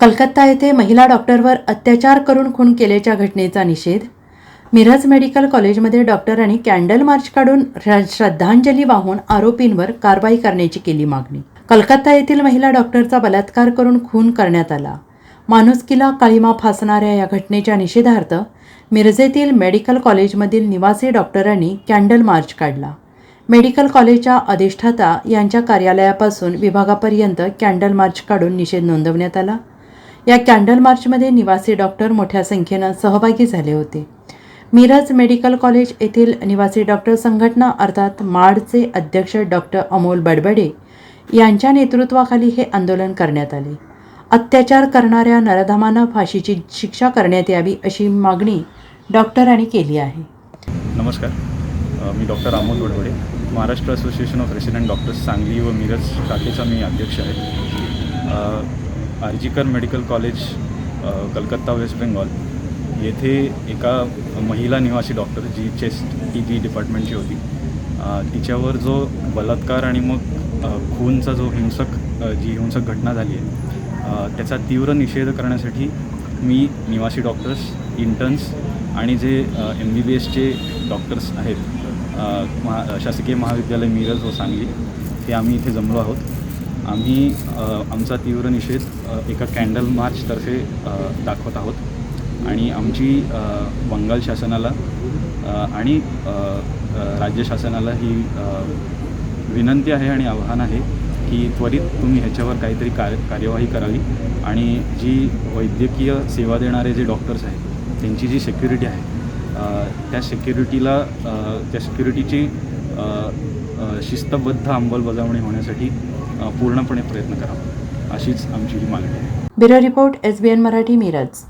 कलकत्ता येथे महिला डॉक्टरवर अत्याचार करून खून केल्याच्या घटनेचा निषेध? मिरज मेडिकल कॉलेजमध्ये डॉक्टरांनी कॅन्डल मार्च काढून श्रद्धांजली वाहून आरोपींवर कारवाई करण्याची केली मागणी. कलकत्ता येथील महिला डॉक्टरचा बलात्कार करून खून करण्यात आला. माणुसकीला काळीमा फासणाऱ्या या घटनेच्या निषेधार्थ मिरजेतील मेडिकल कॉलेजमधील निवासी डॉक्टरांनी कॅन्डल मार्च काढला. मेडिकल कॉलेजच्या अधिष्ठाता यांच्या कार्यालयापासून विभागापर्यंत कॅन्डल मार्च काढून निषेध नोंदवण्यात आला. या कॅन्डल मार्चमध्ये निवासी डॉक्टर मोठ्या संख्येनं सहभागी झाले होते. मिरज मेडिकल कॉलेज येथील निवासी डॉक्टर संघटना अर्थात माडचे अध्यक्ष डॉक्टर अमोल बडबडे यांच्या नेतृत्वाखाली हे आंदोलन करण्यात आले. अत्याचार करणाऱ्या नरधामांना फाशीची शिक्षा करण्यात यावी अशी मागणी डॉक्टरांनी केली आहे. नमस्कार. मी doctor Amol Badbade. Maharashtra association of resident doctors Sangli व मिरज शाखेचा मी अध्यक्ष आहे. RG Kar medical college Calcutta West Bengal. येथे एका महिला निवासी डॉक्टर जी चेस्ट टी जी डिपार्टमेंटची होती. तिच्यावर जो बलात्कार आणि मग खूनचा जो हिंसक जी हिंसक घटना झाली आहे त्याचा तीव्र निषेध करण्यासाठी मी निवासी डॉक्टर्स इंटर्न्स आणि जे एम बी बी एसचे डॉक्टर्स आहेत महा शासकीय महाविद्यालय मिरज व सांगली हे आम्ही इथे जमलो आहोत. आम्ही आमचा तीव्र निषेध एका कॅन्डल मार्चतर्फे दाखवत आहोत. आणि आमची बंगाल शासनाला आणि राज्य शासनाला ही विनंती आहे आणि आव्हान आहे की त्वरित तुम्ही ह्याच्यावर काहीतरी कार्य कार्यवाही करावी. आणि जी वैद्यकीय सेवा देणारे जे डॉक्टर्स आहेत त्यांची जी सेक्युरिटी आहे त्या सेक्युरिटीला त्या सेक्युरिटीची शिस्तबद्ध अंमलबजावणी होण्यासाठी पूर्णपणे प्रयत्न करावा. अशीच आमची ही मागणी आहे. Bureau report S B N Marathi Miraj.